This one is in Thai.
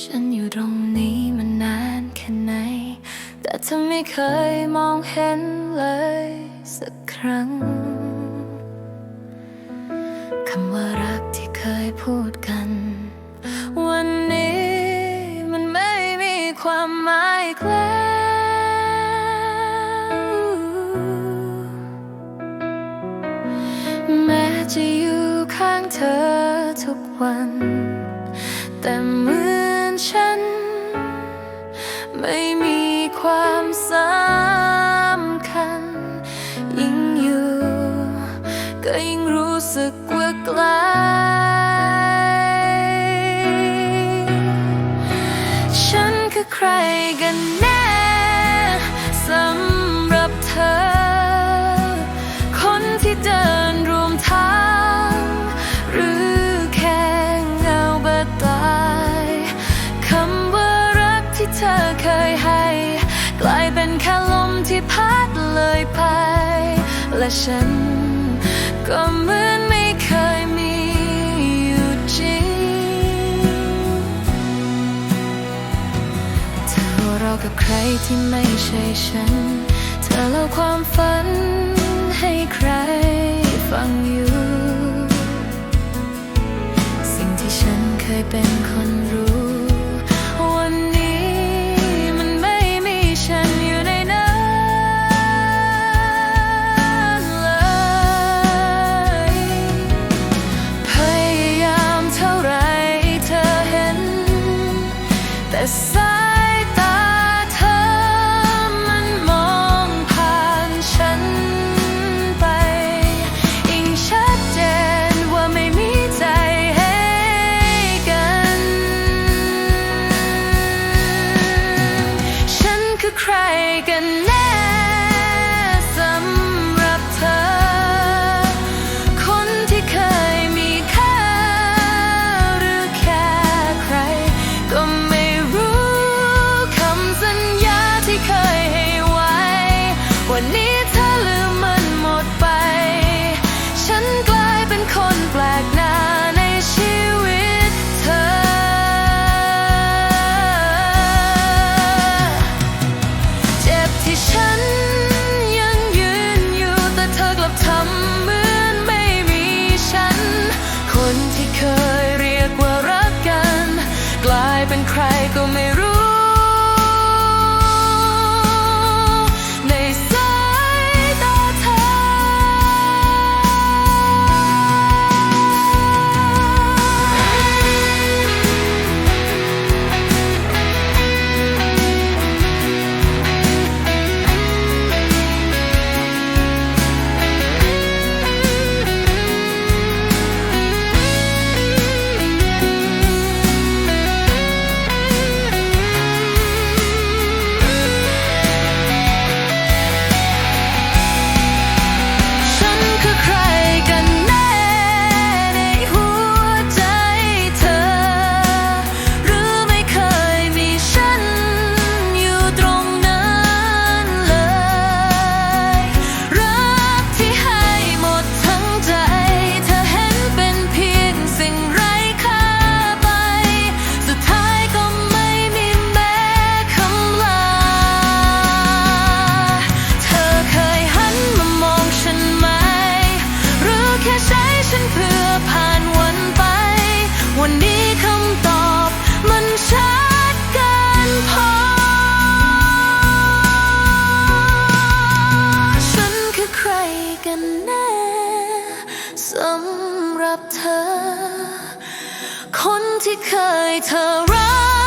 ฉันอยู่ตรงนี้มานานแค่ไหน แต่เธอไม่เคยมองเห็นเลยสักครั้ง คำว่ารักที่เคยพูดกัน วันนี้มันไม่มีความหมายแล้วแม้จะอยู่ข้างเธอทุกวัน แต่เมื่อ ฉัน ไม่มีความสำคัญ ยิ่งอยู่ ก็ยิ่งรู้สึกว่าไกลฉันคือใครกันแน่สำหรับเธอ ที่พัดเลยไป และฉันก็เหมือนไม่เคยมีอยู่จริงเธอเรากับใครที่ไม่ใช่ฉัน เธอเล่าความฝันให้ใครฟังอยู่ สิ่งที่ฉันเคยเป็น There's เป็นใครก็ไม่รู้ to cut her off.